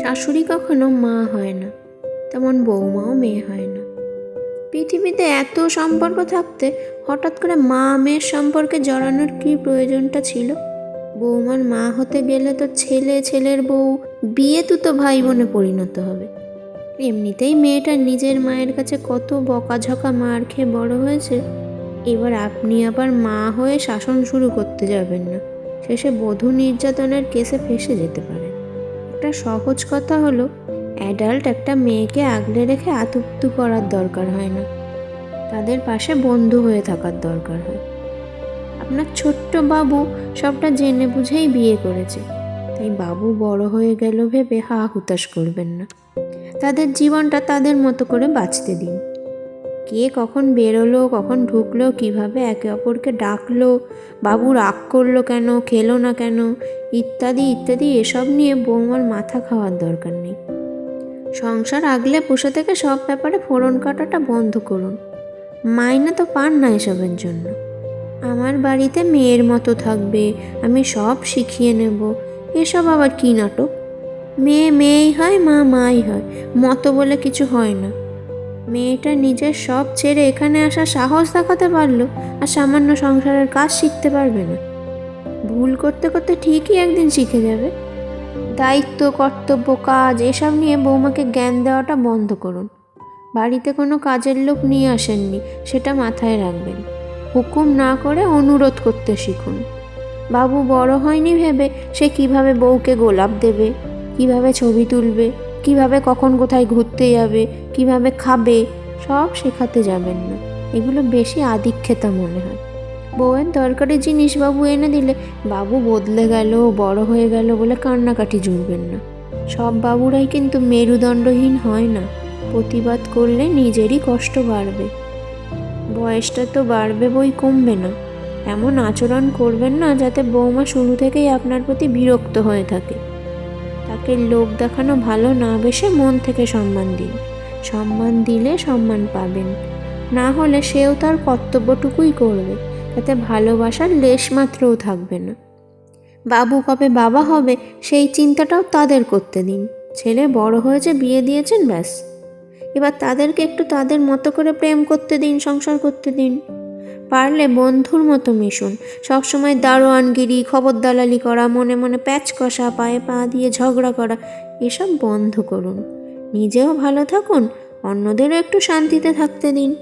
শাশুড়ি কখনো মা হয় না, তেমন বৌমাও মেয়ে হয় না। পৃথিবীতে এত সম্পর্ক থাকতে হঠাৎ করে মা মেয়ের সম্পর্কে জড়ানোর কী প্রয়োজনটা ছিল? বৌমার মা হতে গেলে তো ছেলে, ছেলের বউ, বিয়ে তো ভাই বোনে পরিণত হবে। এমনিতেই মেয়েটা নিজের মায়ের কাছে কত বকাঝকা মার খেয়ে বড় হয়েছে, এবার আপনি আবার মা হয়ে শাসন শুরু করতে যাবেন না। শেষে বধূ নির্যাতনের কেসে ফেসে যেতে পারে। একটা সহজ কথা হলো অ্যাডাল্ট একটা মেয়েকে আগলে রেখে আতুপ্তু করার দরকার হয় না। তাদের পাশে বন্ধু হয়ে থাকার দরকার হয়। আপনার ছোট্ট বাবু সবটা জেনে বুঝেই বিয়ে করেছে, তাই বাবু বড় হয়ে গেল ভেবে হা হুতাশ করবেন না। তাদের জীবনটা তাদের মতো করে বাঁচতে দিন। কে কখন বেরোলো, কখন ঢুকলো, কীভাবে একে অপরকে ডাকলো, বাবু রাগ করল কেন, খেলো না কেন, ইত্যাদি ইত্যাদি, এসব নিয়ে বৌমার মাথা খাওয়ার দরকার নেই। সংসার আগলে পোষা থেকে সব ব্যাপারে ফোড়ন কাটাটা বন্ধ করুন। মাইনে তো পান না এসবের জন্য। আমার বাড়িতে মেয়ের মতো থাকবে, আমি সব শিখিয়ে নেব। এসব আবার কী নাটক? মেয়ে মেয়েই হয়, মা মাই হয়, মতো বলে কিছু হয় না। মেয়েটা নিজের সব ছেড়ে এখানে আসা সাহস দেখাতে পারল আর সামান্য সংসারের কাজ শিখতে পারবে না। ভুল করতে করতে ঠিকই একদিন শিখে যাবে। দায়িত্ব, কর্তব্য, কাজ, এসব নিয়ে বৌমাকে জ্ঞান দেওয়াটা বন্ধ করুন। বাড়িতে কোনো কাজের লোক নিয়ে আসেননি, সেটা মাথায় রাখবেন। হুকুম না করে অনুরোধ করতে শিখুন। বাবু বড় হয়নি ভেবে সে কীভাবে বউকে গোলাপ দেবে, কীভাবে ছবি তুলবে কীভাবে কখন কোথায় ঘুরতে যাবে, কীভাবে খাবে, সব শেখাতে যাবেন না। এগুলো বেশি আদিক্ষেতা মনে হয়। বউয়ের দরকারি জিনিস বাবু এনে দিলে বাবু বদলে গেল, বড় হয়ে গেল বলে কান্নাকাটি জুড়বেন না। সব বাবুরাই কিন্তু মেরুদণ্ডহীন হয় না। প্রতিবাদ করলে নিজেরই কষ্ট বাড়বে। বয়সটা তো বাড়বে বই কমবে না। এমন আচরণ করবেন না যাতে বৌমা শুরু থেকেই আপনার প্রতি বিরক্ত হয়ে থাকে। তাকে লোক দেখানো ভালো না বেশে মন থেকে সম্মান দিন। সম্মান দিলে সম্মান পাবেন। না হলে সেও তার কর্তব্যটুকুই করবে। তাতে ভালোবাসার লেশ মাত্রও থাকবে না। বাবু কবে বাবা হবে, সেই চিন্তাটাও তাদের করতে দিন। ছেলে বড় হয়েছে, বিয়ে দিয়েছেন, ব্যাস। এবার তাদেরকে একটু তাদের মতো করে প্রেম করতে দিন, সংসার করতে দিন। পারলে বন্ধুর মতো মিশুন। সবসময় দারোয়ানগিরি খবর দালালি করা, মনে মনে প্যাচ কষা, পায়ে পা দিয়ে ঝগড়া করা, এসব বন্ধ করুন। নিজেও ভালো থাকুন, অন্যদেরও একটু শান্তিতে থাকতে দিন।